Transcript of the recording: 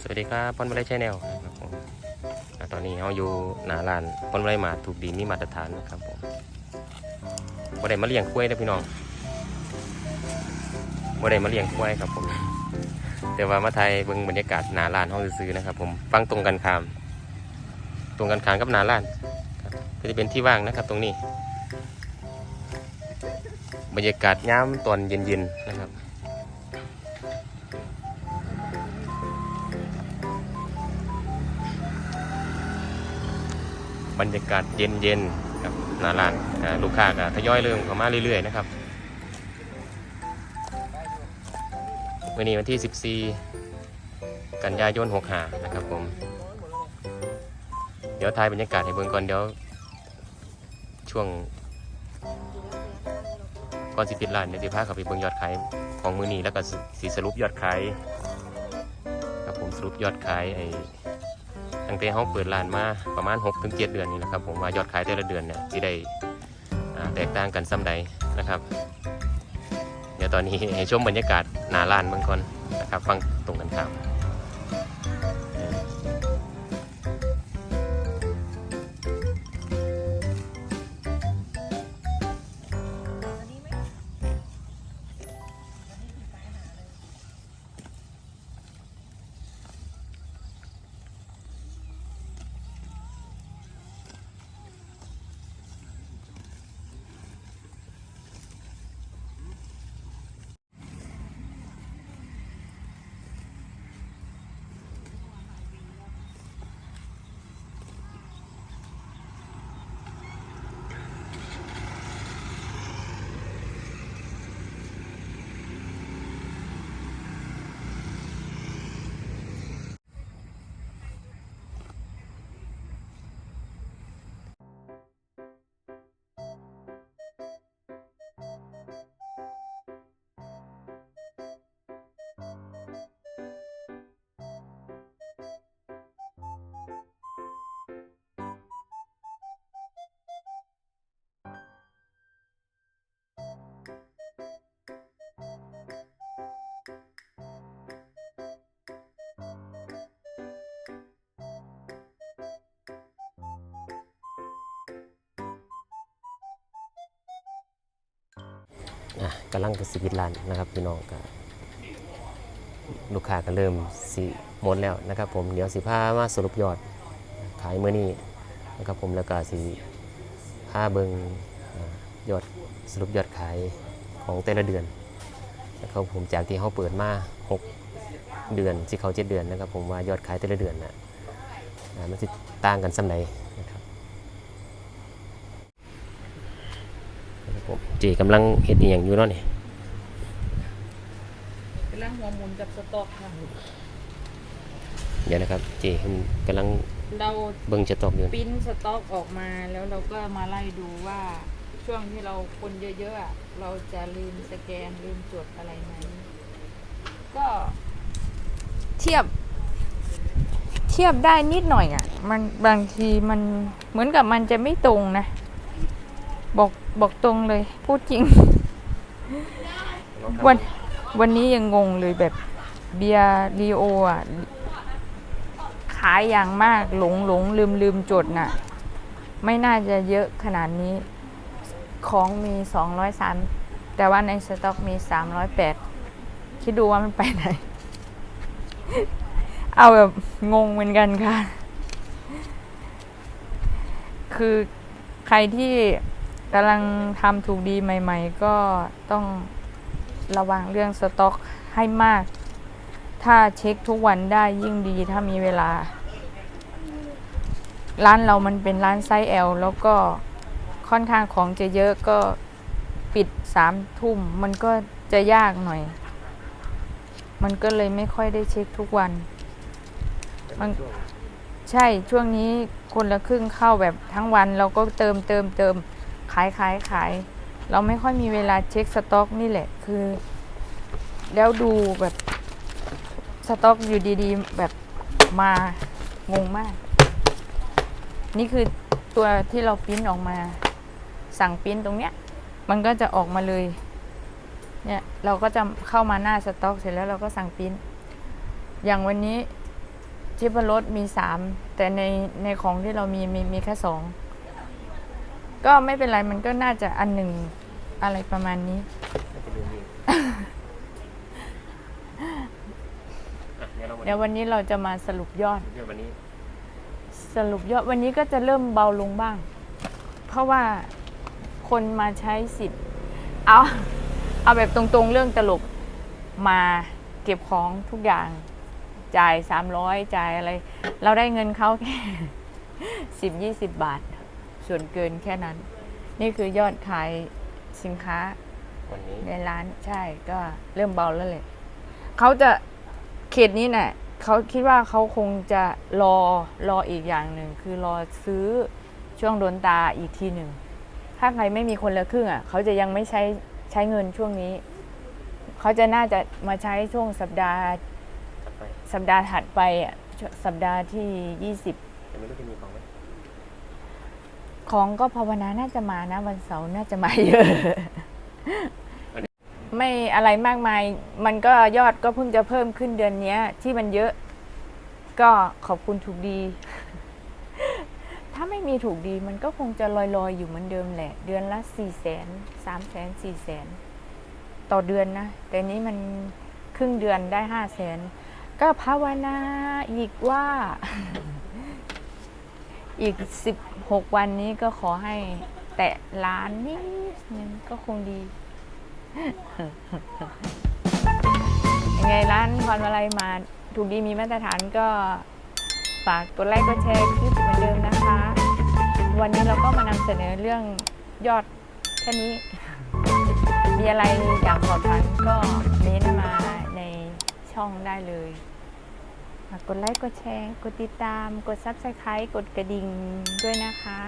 สวัสดีครับพอนบริชัยแนลครับผมตอนนี้เราอยู่หนาร้านพอนบริมาถูกดีมีมาตรฐานนะครับผมบ่ได้มาเลี้ยงกล้วยนะพี่น้องบ่ได้มาเลี้ยงกล้วยครับผม แต่ว่ามาไทยเบิ่งบรรยากาศหนาร้านห้องซื้อนะครับ ผมฟังตรงกันข้าม ตรงกันข้ามกับหนาร้านก็จะเป็นที่ว่างนะครับ ตรงนี้ บรรยากาศย้ำตอนเย็นๆนะครับ บรรยากาศเย็นๆครับหน้าร้านอ่าลูกค้าก็ทยอยเริ่มเข้ามาเรื่อยๆนะครับวันนี้วันที่ 14 กันยายน65นะครับผม เดี๋ยวถ่ายบรรยากาศให้เบิ่งก่อนเดี๋ยว ช่วงก่อนสิปิดร้านเดี๋ยวสิพาเขาไปเบิ่งยอดขายของมือนี้แล้วก็สิสิสรุปยอดขายครับผมสรุปยอดขายไอ้ ตั้งแต่เขาเปิดร้านมาประมาณ 6-7ถึงเดือนนี่นะครับผมว่ายอดขายแต่ละเดือนเนี่ยที่ได้แตกต่างกันซ้ำใดนะครับ เดี๋ยวตอนนี้ให้ชมบรรยากาศหน้าร้านเมืองก่อนนะครับ ฟังตรงกันครับ อะกำลังจะสิปิดร้านนะครับพี่น้องก็ลูกค้าก็เริ่มสิหมดแล้วนะครับผมเดี๋ยวสิพามาสรุปยอดขายเมื่อนี้นะครับผมแล้วก็สิพาเบิงอยอดสรุปยอดขายของแต่ละเดือนนะครับผมจากที่เขาเปิดมา 6 เดือนสิเขา7เดือนนะครับผมว่ายอดขายแต่ละเดือนนะอ่ามันสิต่างกันสัไหนนะครับนะครับผม เจกำลังเฮ็ดอหย่างอยู่เนาะนี่กำลังหัวหมุนกับสต็อกค่ะเดี๋ยวนะครับ เจเพิ่นกำลังเราเบิ่งจะตอกอยู่ปริ้นสต็อกออกมาแล้วเราก็มาไล่ดูว่าช่วงที่เราคนเยอะๆอะเราจะลืมสแกนลืมจดอะไรไหมก็เทียบ เทียบได้นิดหน่อยอะ่ะ มันบางทีมันเหมือนกับมันจะไม่ตรงนะ บอกบอกตรงเลย พูดจริง วันวันนี้ยังงงเลยแบบเบียร์ดีโออะ ขายอย่างมากหลงหลงลืมลืมจดน่ะ ไม่น่าจะเยอะขนาดนี้ ของมี 203 แต่ว่าในสต็อกมี 308 คิดดูว่ามันไปไหน เอาแบบงงเหมือนกันค่ะ คือใครที่ กำลังทำถูกดีใหม่ ๆ ก็ต้องระวังเรื่องสต็อกให้มาก ถ้าเช็คทุกวันได้ยิ่งดีถ้ามีเวลา ร้านเรามันเป็นร้านไซส์ L แล้วก็ค่อนข้างของจะเยอะก็ปิดสามทุ่มมันก็จะยากหน่อย มันก็เลยไม่ค่อยได้เช็คทุกวัน มันใช่ช่วงนี้คนละครึ่งเข้าแบบทั้งวันเราก็เติมเติมเติม ขายขายขาย เราไม่ค่อยมีเวลาเช็คสต็อกนี่แหละคือ แล้วดูแบบสต็อกอยู่ดีๆ แบบมางงมาก นี่คือตัวที่เราปริ้นออกมา สั่งปริ้นตรงเนี้ย มันก็จะออกมาเลย เนี่ยเราก็จะเข้ามาหน้าสต็อก เสร็จแล้วเราก็สั่งปริ้นอย่างวันนี้ทิพรสมีสามแต่ในในของที่เรามีมีมีแค่สอง ก็ไม่เป็นไรมันก็น่าจะอันหนึ่งอะไรประมาณนี้น่าจะลืมอีกอะเดี๋ยวเรามาเดี๋ยววันนี้เราจะมาสรุปยอดเดี๋ยววันนี้ สรุปยอดวันนี้ก็จะเริ่มเบาลงบ้าง เพราะว่าคนมาใช้สิทธิ์ เอาเอาแบบตรงๆเรื่องตลกมาเก็บของทุกอย่าง จ่ายสามร้อยจ่ายอะไร เราได้เงินเขาแค่สิบยี่สิบบาท ส่วนเกินแค่นั้น นี่คือยอดขายสินค้าวันนี้ในร้านใช่ก็เริ่มเบาแล้วเลยเขาจะเขตนี้เนี่ยเขาคิดว่าเขาคงจะรอรออีกอย่างหนึ่งคือรอซื้อช่วงโดนตาอีกทีหนึ่งถ้าใครไม่มีคนละครึ่งอะเขาจะยังไม่ใช้ใช้เงินช่วงนี้ เขาจะน่าจะมาใช้ช่วงสัปดาห์ถัดไปสัปดาห์ถัดไปอะช่วงสัปดาห์ที่20แต่ไม่รู้จะมีของไหม ของก็ภาวนาน่าจะมานะ วันเสาร์น่าจะมาเยอะ ไม่อะไรมากมาย มันก็ยอดก็เพิ่งจะเพิ่มขึ้นเดือนเนี้ยที่มันเยอะ ก็ขอบคุณถูกดี ถ้าไม่มีถูกดีมันก็คงจะลอยๆ อยู่เหมือนเดิมแหละ เดือนละสี่แสนสามแสนสี่แสนต่อเดือนนะ แต่นี้มันครึ่งเดือนได้ห้าแสนก็ภาวนาอีกว่า อีกสิบหกวันนี้ก็ขอให้แตะล้านนิดนึงก็คงดี ยังไงร้านพรวลัยมาถูกดีมีมาตรฐานก็ฝากกดไลค์กดแชร์คลิปเหมือนเดิมนะคะ วันนี้เราก็มานำเสนอเรื่องยอดแค่นี้ มีอะไรอยากสอบถามก็เม้นต์มาในช่องได้เลยฝาก กดไลค์ กดแชร์ กดติดตาม กด Subscribe กดกระดิ่งด้วยนะคะ